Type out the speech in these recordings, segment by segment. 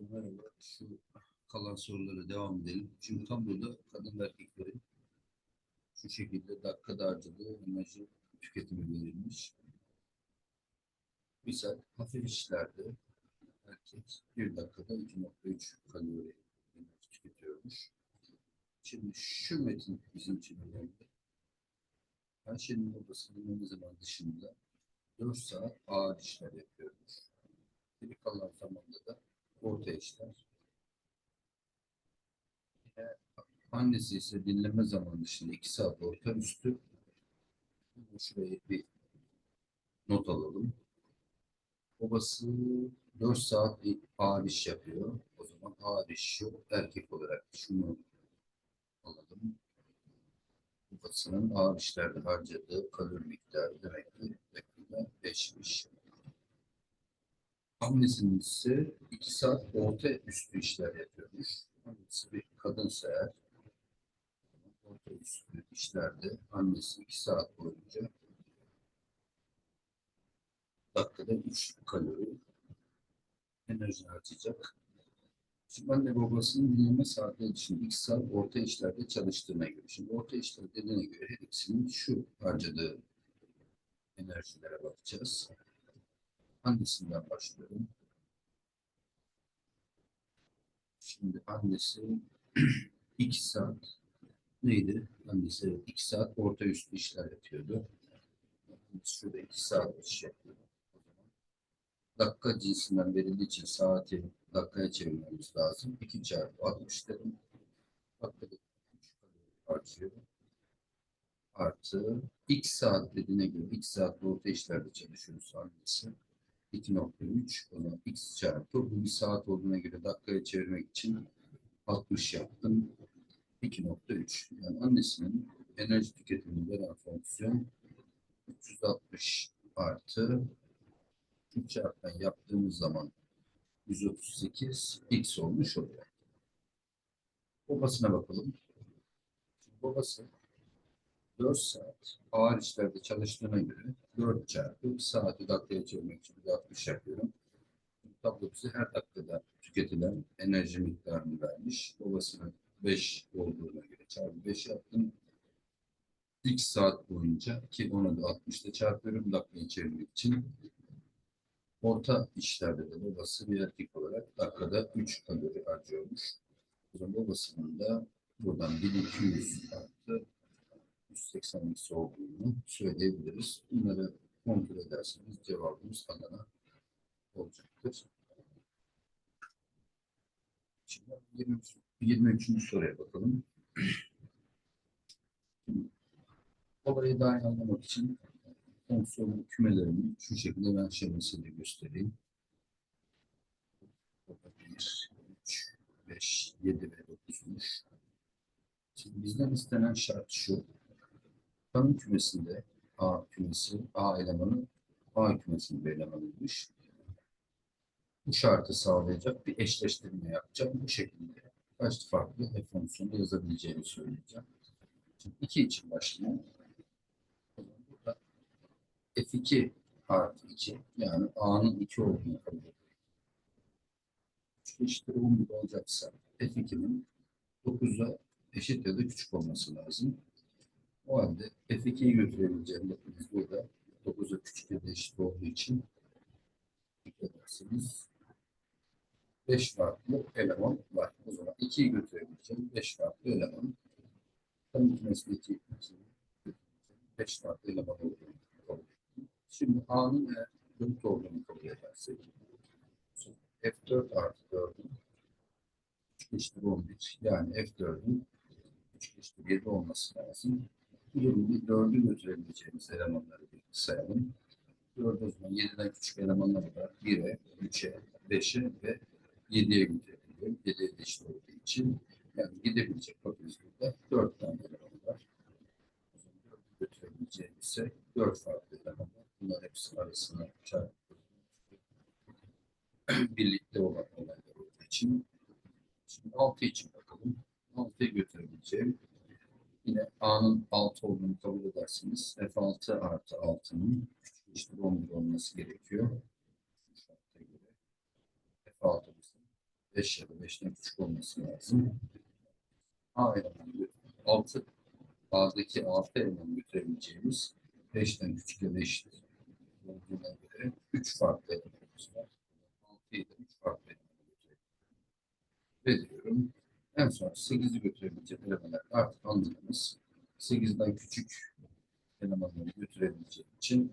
Merhaba. Şu kalan sorulara devam edelim. Şimdi tam burada kadın ve erkeklerin şu şekilde dakikada harcadığı enerji tüketimi verilmiş. Misal hafif işlerde erkek bir dakikada 2.3 kalori enerji tüketiyormuş. Şimdi şu metin bizim için önemli. Ayşe'nin odasının ne zaman dışında 4 saat ağır işler yapıyormuş. Geri kalan zamanda da orta işler. Annesi ise dinleme zamanı dışında 2 saat orta üstü. Şuraya bir not alalım. Babası 4 saat bir ağır iş yapıyor. O zaman ağır iş yok. Erkek olarak şunu alalım. Babasının ağır işlerde harcadığı kalori miktarı demek ki dakikada 5'miş. Annesinin ise 2 saat orta üstü işler yapıyormuş. Annesi bir kadınsa eğer orta üstü işlerde annesi 2 saat boyunca dakikada 3 kalori enerji harcayacak. Şimdi anne babasının dinleme saatleri dışında 2 saat orta işlerde çalıştığına göre. Şimdi orta işler dediğine göre her ikisinin şu harcadığı enerjilere bakacağız. Annesinden başlıyorum. Şimdi annesi 2 saat neydi? Annesi evet, 2 saat orta üstü işler yapıyordu. Şurada 2 saat iş yapıyor. O zaman Dakika cinsinden verildiği için saati dakikaya çevirmemiz lazım. 2 çarpı 60 dedim. Dakikada 3 kalori harcıyor. Artı x saat dediğine göre x saat orta işlerde çalışıyoruz annesi. 2.3 o zaman x çarpı bu bir saat olduğuna göre dakikaya çevirmek için 60 yaptım. 2.3 yani annesinin enerji tüketimini veren fonksiyon 360 artı 3 çarptan yaptığımız zaman 138 x olmuş oluyor. Babasına bakalım. Babası 4 saat ağır işlerde çalıştığına göre 4 çarpı saati dakikaya çevirmek için bir de 60 yapıyorum. Tablo bize her dakikada tüketilen enerji miktarını vermiş. Babasının 5 olduğuna göre çarpı 5 yaptım. X saat boyunca ki onu da 60'ta çarpıyorum dakikaya çevirmek için. Orta işlerde de babası bir erkek olarak dakikada 3 kalori harcıyormuş. O zaman babasının da buradan 1200 artı 180 x olduğunu söyleyebiliriz. Bunları kontrol ederseniz cevabımız Adana olacaktır. Şimdi 23, 23. soruya bakalım. Olayı daha iyi anlamak için fonksiyonun kümelerini şu şekilde ben şemasıyla göstereyim. 1, 3, 5, 7 ve 9'muş. Şimdi bizden istenen şart şu. Tanım kümesinde A kümesi, A elemanı A kümesinin bir elemanıymış. Bu şartı sağlayacak bir eşleştirme yapacağım. Bu şekilde kaç farklı f fonksiyonu yazabileceğimi söyleyeceğim. Şimdi 2 için başlayalım. Burada f2 artı 2 yani a'nın 2 olduğunu kabul ediyorum. 3 eşittir 11 olacaksa f2'nin 9'a eşit ya da küçük olması lazım. O halde F2'yi götürebileceğim bakınız burada 9'a küçük ya da eşit olduğu için ederseniz 5 farklı eleman var. O zaman 2'yi götürebileceğim 5 farklı eleman. Tanım kümesindeki 5 farklı eleman olduğunu. Şimdi A'nın eğer 4 olduğunu kabul edersek F4 artı 4'ün 3 eşittir 11. Yani F4'ün 3 eşittir 7 olması lazım. Şimdi dördü götürebileceğimiz elemanları bir sayalım. Dördü o zaman 7'den küçük elemanlar var. 1'e, 3'e, 5'e ve 7'ye götürebiliyorum. 7'ye eşit olduğu için yani gidebilecek bakıyoruz burada 4 tane eleman var. O zaman dördü götürebileceğimiz ise 4 farklı eleman var. Bunlar hepsi arasına çarpıp birlikte olan olaylar olduğu için şimdi 6 için 6 olduğunu kabul ederseniz F6 artı 6'nın eşittir 11 olması gerekiyor. Şu şarta göre F6 bizim 5 ya da 5'ten küçük olması lazım. A elemanı 6 A'daki 6 elemanı götürebileceğimiz 5'ten küçük ya da eşit olduğuna göre 3 farklı elemanımız var. 6'yı da 3 farklı elemanı götürebiliriz. Ve diyorum en son 8'i götürebilecek elemanlar artık anladınız. 8'den küçük elemanları götürebileceğim için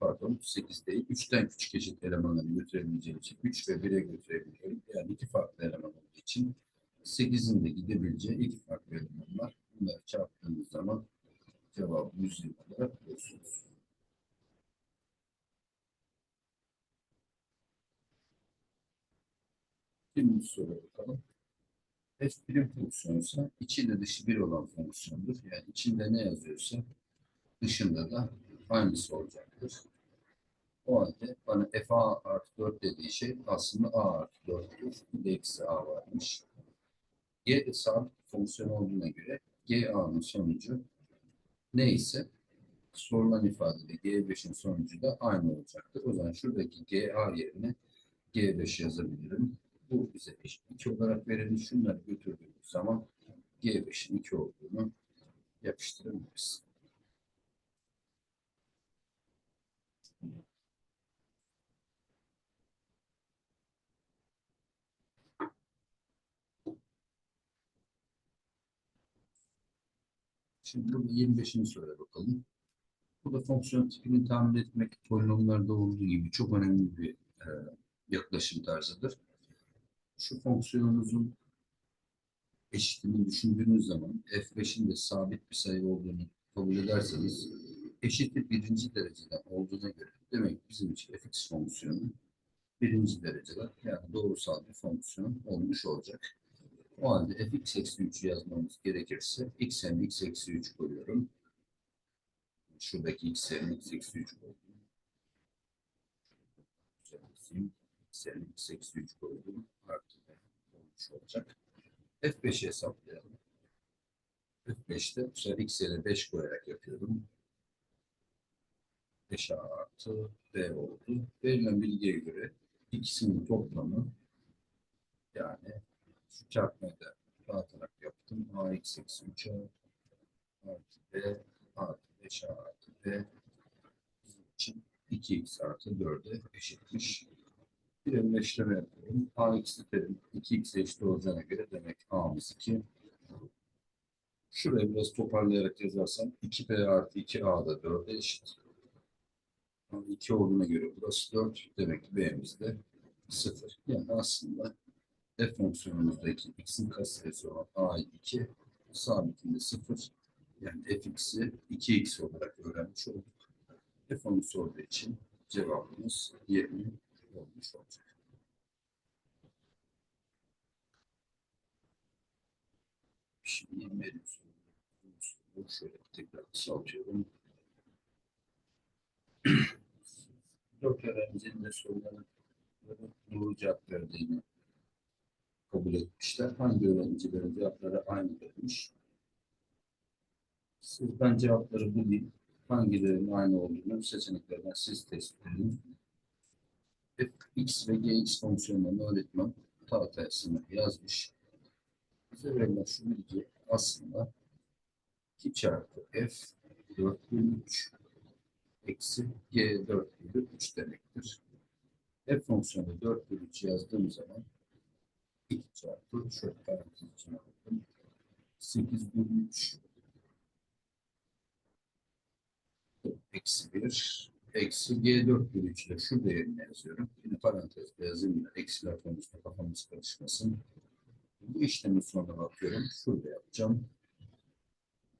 pardon 8 değil 3'ten küçük eşit elemanları götürebileceğim için 3 ve 1'e götürebiliyorum. Yani iki farklı eleman olduğu için 8'in de gidebileceği iki farklı eleman var. Bunları çarptığınız zaman cevabı 120 olarak bulursunuz. Şimdi soruya bakalım. F birim fonksiyonsa içinde dışı bir olan fonksiyondur. Yani içinde ne yazıyorsa dışında da aynısı olacaktır. O halde bana f a artı 4 dediği şey aslında a artı 4'tür. Bir de eksi a varmış. G de sabit fonksiyon olduğuna göre g a'nın sonucu neyse sorulan ifadede g5'in sonucu da aynı olacaktır. O zaman şuradaki g a yerine g5 yazabilirim. Bu bize eşit 2 olarak verilmiş. Şunları götürdüğümüz zaman g5'in 2 olduğunu yapıştırabiliriz. Şimdi burada 25. soruya bakalım. Burada fonksiyon tipini tahmin etmek polinomlarda olduğu gibi çok önemli bir e, yaklaşım tarzıdır. Şu fonksiyonunuzun eşitini düşündüğünüz zaman f5'in de sabit bir sayı olduğunu kabul ederseniz eşitlik birinci dereceden olduğuna göre demek bizim için fx fonksiyonu birinci dereceden yani doğrusal bir fonksiyon olmuş olacak. O halde fx eksi 3 yazmamız gerekirse x m x eksi 3 koyuyorum. Şuradaki x m x eksi 3 koydum. X eksi 3 koydum. Artı b olmuş olacak. f5'i hesaplayalım. f5'te bu sefer x yerine 5 koyarak yapıyorum. 5 artı b oldu. Verilen bilgiye göre ikisinin toplamı yani şu çarpmayı da dağıtarak yaptım. ax eksi 3a artı b artı 5a artı b bizim için 2x artı 4'e eşitmiş. Bir elimle işleme yapıyorum. ax terim 2x eşit olacağına göre demek a'mız 2. Şuraya biraz toparlayarak yazarsam 2b artı 2a da 4'e eşit. 2 olduğuna göre burası 4. Demek ki b'miz de 0. Yani aslında f fonksiyonumuzdaki x'in katsayısı olan a2 sabitinde 0. Yani fx'i 2x olarak öğrenmiş olduk. F onu sorduğu için cevabımız 20 olmuş olacak. Şimdi 20 soru. Şöyle tekrar kısaltıyorum. Dört öğrencinin de soruları doğru cevap verdiğini kabul etmişler. Hangi öğrencilerin cevapları aynı vermiş? Siz ben cevapları bulayım. Hangilerinin aynı olduğunu seçeneklerden siz tespit edin. F, X ve Gx fonksiyonlarını öğretmen tahtayasına yazmış. Bize verilen şu bilgi aslında 2 çarpı F 4 bölü 3 eksi G 4 bölü 3 demektir. F fonksiyonu 4 bölü 3 yazdığım zaman 2 çarpı şöyle parantez içine aldım. 8 bölü 3 eksi 1 eksi G4 bölü 3 ile şu değerini yazıyorum. Yine parantezde yazayım da eksiler konusunda kafamız karışmasın. Bu işlemin sonuna bakıyorum. Şurada yapacağım.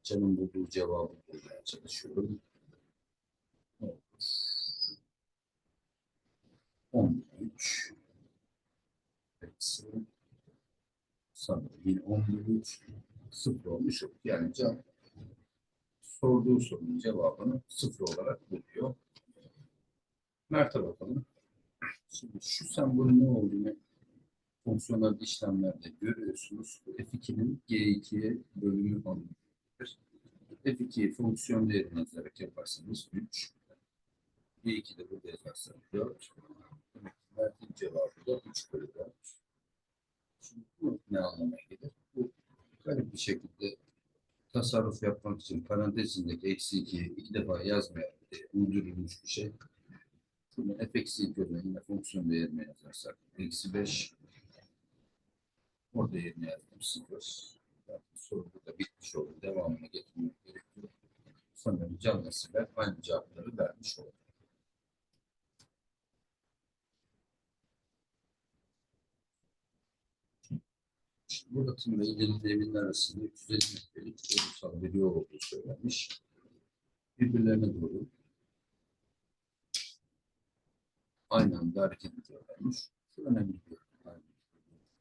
Canım bulduğu cevabı bulmaya çalışıyorum. Olur? 13 eksi sanırım yine 10 bölü 3 sıfır olmuş. Yani cevap sorduğu sorunun cevabını sıfır olarak buluyor. Mert'e bakalım. Şimdi şu sembolün ne olduğunu fonksiyonel işlemlerde görüyorsunuz. F2'nin G2'ye bölümü anlamıdır. F2'yi fonksiyon değerine yazarak yaparsanız 3. G2'de burada yazarsanız 4. Demek ki Mert'in cevabı burada 3 bölü 4. Şimdi bu ne anlamaya gelir? Bu garip bir şekilde tasarruf yapmak için parantezindeki eksi 2'yi iki defa yazmayan bir uydurulmuş bir şey. Bunu f eksi 2 olarak yine fonksiyon değerine yazarsak eksi 5 orada yerine yazdım 0. Yani soru burada bitmiş oldu. Devamını getirmek gerekiyor. Sanırım can nasibe aynı cevapları vermiş. Şimdi Murat'ın ve İlhan'ın evinin arasında 350 metrelik ulusal bir yol olduğu söylenmiş. Birbirlerine doğru aynı anda hareket ediyorlarmış. Şu önemli bir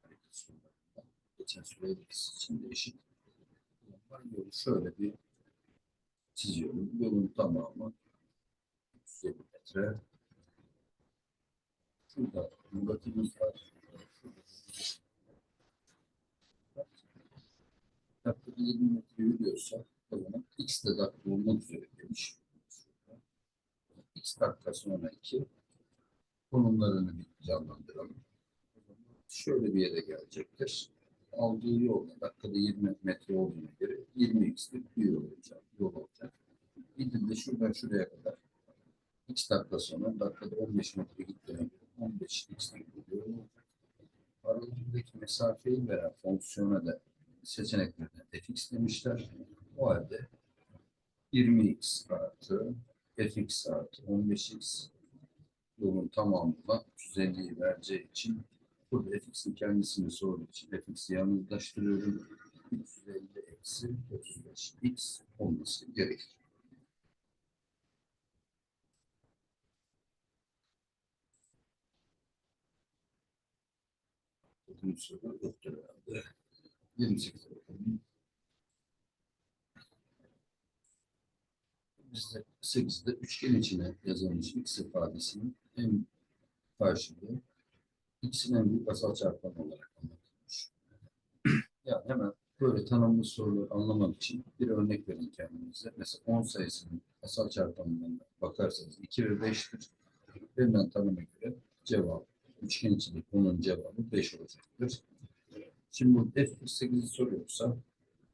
hareket sorularında. Geçen süre ikisi için de eşit. Ben yolu şöyle bir çiziyorum. Yolun tamamı 350 metre. Şurada Murat'ımız var. Dakikada 20 metre yürüyorsa o zaman x de dakika olmak üzere demiş. x dakika sonra 2 konumlarını canlandıralım. Şöyle bir yere gelecektir. Aldığı yolda dakikada 20 metre olduğuna göre 20x'lik bir yol olacak. Yol olacak. Gidin de şuradan şuraya kadar x dakika sonra dakikada 15 metre gittiğine göre 15 x'lik bir yol olacak. Aralarındaki mesafeyi veren fonksiyona da seçeneklerden fx demişler. O halde 20x artı fx artı 15x yolun tamamına 350'yi vereceği için burada fx'in kendisini sorduğu için fx'i yalnızlaştırıyorum. 350 eksi 35x olması gerekir. Bunun soru yoktur herhalde. 28 bakalım. Bizde 8'de üçgen içine yazılmış x ifadesinin en karşılığı x'in en büyük asal çarpanı olarak anlatılmış. yani hemen böyle tanımlı soruları anlamak için bir örnek verin kendinize. Mesela 10 sayısının asal çarpanından bakarsanız 2 ve 5'tir. Verilen tanıma göre cevap üçgen içindeki onun cevabı 5 olacaktır. Şimdi bu F48'i soruyorsa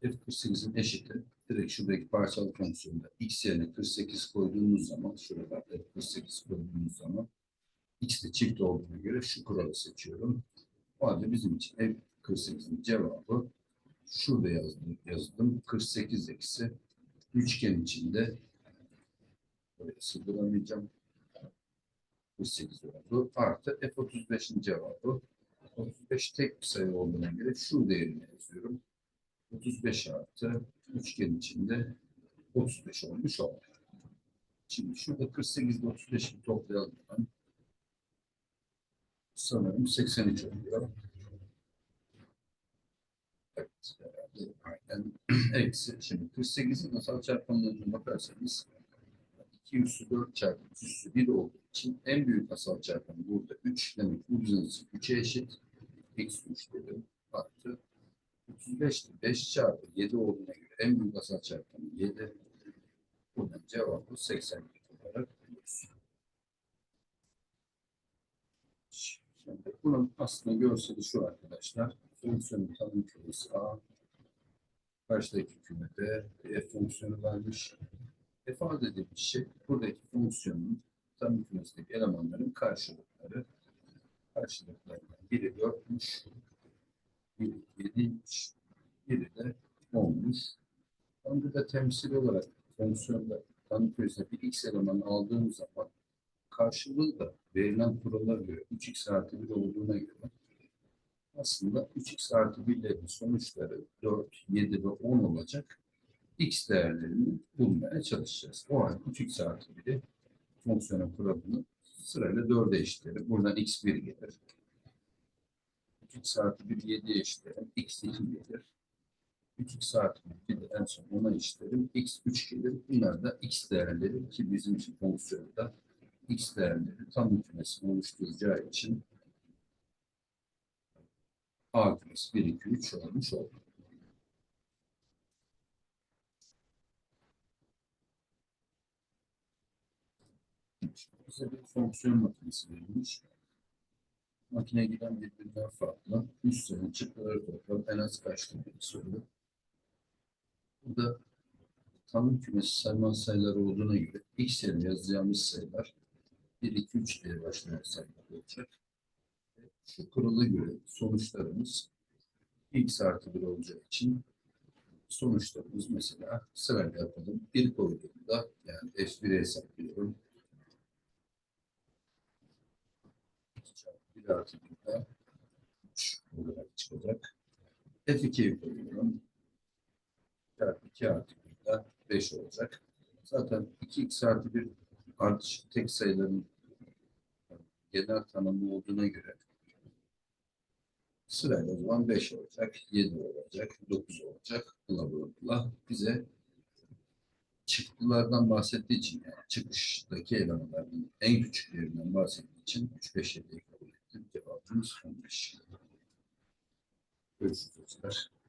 F48'in eşiti direkt şuradaki parçalı fonksiyonda x yerine 48 koyduğumuz zaman şurada F48 koyduğumuz zaman x de çift olduğuna göre şu kuralı seçiyorum. O halde bizim için F48'in cevabı şurada yazdım, yazdım. 48 eksi üçgen içinde böyle sığdıramayacağım. 48 oldu. Artı F35'in cevabı 35 tek bir sayı olduğuna göre şu değerini yazıyorum. 35 artı üçgen içinde 35 olmuş oldu. Şimdi şurada 48 ile 35'i toplayalım. Sanırım 83 oluyor. Evet, herhalde aynen. Eksi. Şimdi 48'in asal çarpanlarına bakarsanız 2 üssü 4 çarpı 3 üssü 1 olduğu için en büyük asal çarpanı burada 3 demek bu düzenlisi 3'e eşit. X 3 dedim. Artı 35 5 çarpı 7 olduğuna göre en büyük asal çarpanı 7. Buradan cevabı 87 olarak buluyoruz. Şimdi bunun aslında görseli şu arkadaşlar. Fonksiyonun tanım kümesi A. Karşıdaki kümede F fonksiyonu vermiş. A dediğimiz şey buradaki fonksiyonun tanım kümesindeki elemanların karşılıkları. Karşılıklarından biri 4'müş, biri 7'ymiş, biri de 10'muş. Ben burada temsil olarak fonksiyonda tanım bir x elemanı aldığım zaman karşılığı da verilen kurallara göre 3x artı 1 olduğuna göre aslında 3x artı 1'lerin sonuçları 4, 7 ve 10 olacak. x değerlerini bulmaya çalışacağız. O halde 3x artı 1'i fonksiyonun kuralını sırayla 4'e eşitlerim. Buradan x1 gelir. 3x artı 1 7'ye eşitlerim. x2 gelir. 3x artı 1 de en son 10'a eşitlerim. x3 gelir. Bunlar da x değerleri ki bizim için fonksiyonda x değerleri tam kümesini oluşturacağı için A kümesi 1, 2, 3 olmuş oldu. Bize bir fonksiyon makinesi verilmiş. Makine giden birbirinden farklı. Üstlerin çıktıları toplam en az kaçtır diye soruyor. Burada tanım kümesi sayma sayıları olduğuna göre x yerine yazacağımız sayılar 1, 2, 3 diye başlayan sayılar olacak. Şu kurala göre sonuçlarımız x artı 1 olacağı için sonuçlarımız mesela sırayla yapalım. 1 koyduğumda yani f1'e hesaplıyorum. 1 artı 1'den 3 olarak çıkacak. F2'yi koyuyorum. Çarpı 2 artı 1'den 5 olacak. Zaten 2x artı 1 artış tek sayıların genel tanımı olduğuna göre sırayla zaman 5 olacak, 7 olacak, 9 olacak. Bula bula bula. Bize çıktılardan bahsettiği için yani çıkıştaki elemanların en küçüklerinden bahsettiği için 3, 5, 7'yi kabul ettim. Cevabımız 15. Görüşürüz.